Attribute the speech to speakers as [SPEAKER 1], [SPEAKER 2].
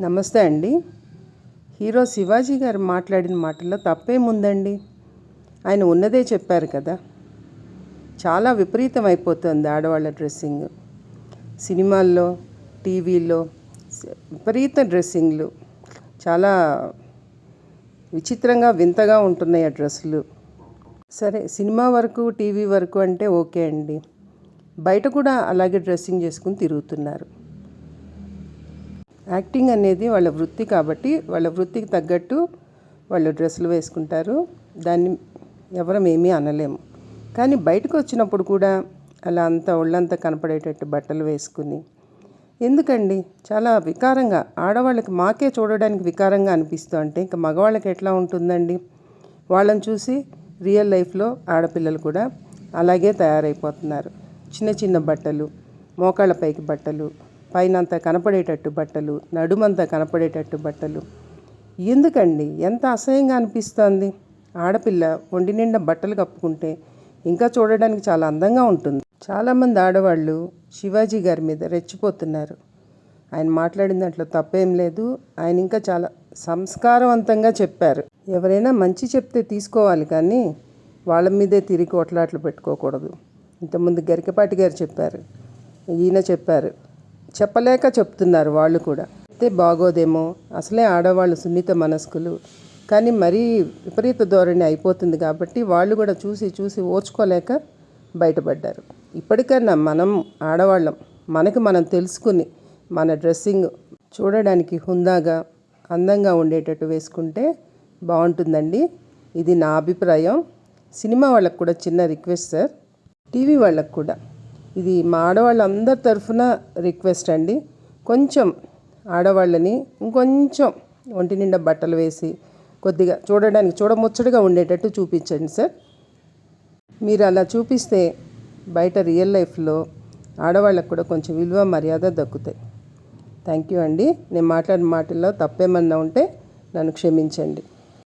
[SPEAKER 1] నమస్తే అండి. హీరో శివాజీ గారు మాట్లాడిన మాటల్లో తప్పేముందండి? ఆయన ఉన్నదే చెప్పారు కదా. చాలా విపరీతం అయిపోతుంది ఆడవాళ్ళ డ్రెస్సింగ్. సినిమాల్లో టీవీలో విపరీత డ్రెస్సింగ్లు. చాలా విచిత్రంగా వింతగా ఉంటున్నాయి ఆ డ్రెస్సులు. సరే సినిమా వరకు టీవీ వరకు అంటే ఓకే అండి. బయట కూడా అలాగే డ్రెస్సింగ్ చేసుకుని తిరుగుతున్నారు. యాక్టింగ్ అనేది వాళ్ళ వృత్తి కాబట్టి వాళ్ళ వృత్తికి తగ్గట్టు వాళ్ళు డ్రెస్సులు వేసుకుంటారు. దాన్ని ఎవరం ఏమీ అనలేము. కానీ బయటకు వచ్చినప్పుడు కూడా అలా అంతా ఒళ్ళంతా కనపడేటట్టు బట్టలు వేసుకుని. ఎందుకండి? చాలా వికారంగా. ఆడవాళ్ళకి మాకే చూడడానికి వికారంగా అనిపిస్తూ అంటే ఇంకా మగవాళ్ళకి ఎట్లా ఉంటుందండి? వాళ్ళని చూసి రియల్ లైఫ్లో ఆడపిల్లలు కూడా అలాగే తయారైపోతున్నారు. చిన్న చిన్న బట్టలు మోకాళ్ళ పైకి బట్టలు పైన కనపడేటట్టు బట్టలు నడుమంతా కనపడేటట్టు బట్టలు. ఎందుకండి? ఎంత అసహ్యంగా అనిపిస్తోంది. ఆడపిల్ల ఒంటి నిండా బట్టలు కప్పుకుంటే ఇంకా చూడడానికి చాలా అందంగా ఉంటుంది. చాలామంది ఆడవాళ్ళు శివాజీ గారి మీద రెచ్చిపోతున్నారు. ఆయన మాట్లాడిన దాంట్లో తప్పేం లేదు. ఆయన ఇంకా చాలా సంస్కారవంతంగా చెప్పారు. ఎవరైనా మంచి చెప్తే తీసుకోవాలి కానీ వాళ్ళ మీదే తిరిగి కొట్లాట్లు పెట్టుకోకూడదు. ఇంతకుముందు గరికపాటి గారు చెప్పారు. ఈయన చెప్పారు. చెప్పలేక చెప్తున్నారు వాళ్ళు కూడా. అయితే బాగోదేమో. అసలే ఆడవాళ్ళు సున్నిత మనస్కులు. కానీ మరీ విపరీత ధోరణి అయిపోతుంది కాబట్టి వాళ్ళు కూడా చూసి చూసి ఓర్చుకోలేక బయటపడ్డారు. ఇప్పటికన్నా మనం ఆడవాళ్ళం. మనకి మనం తెలుసుకుని మన డ్రెస్సింగ్ చూడడానికి హుందాగా అందంగా ఉండేటట్టు వేసుకుంటే బాగుంటుందండి. ఇది నా అభిప్రాయం. సినిమా వాళ్ళకు కూడా చిన్న రిక్వెస్ట్ సార్. టీవీ వాళ్ళకు కూడా. ఇది మా ఆడవాళ్ళందరి తరఫున రిక్వెస్ట్ అండి. కొంచెం ఆడవాళ్ళని ఇంకొంచెం ఒంటి నిండా బట్టలు వేసి కొద్దిగా చూడడానికి చూడముచ్చటగా ఉండేటట్టు చూపించండి సార్. మీరు అలా చూపిస్తే బయట రియల్ లైఫ్లో ఆడవాళ్ళకు కూడా కొంచెం విలువ మర్యాద దక్కుతాయి. థ్యాంక్ యూ అండి. నేను మాట్లాడిన మాటల్లో తప్పేమన్నా ఉంటే నన్ను క్షమించండి.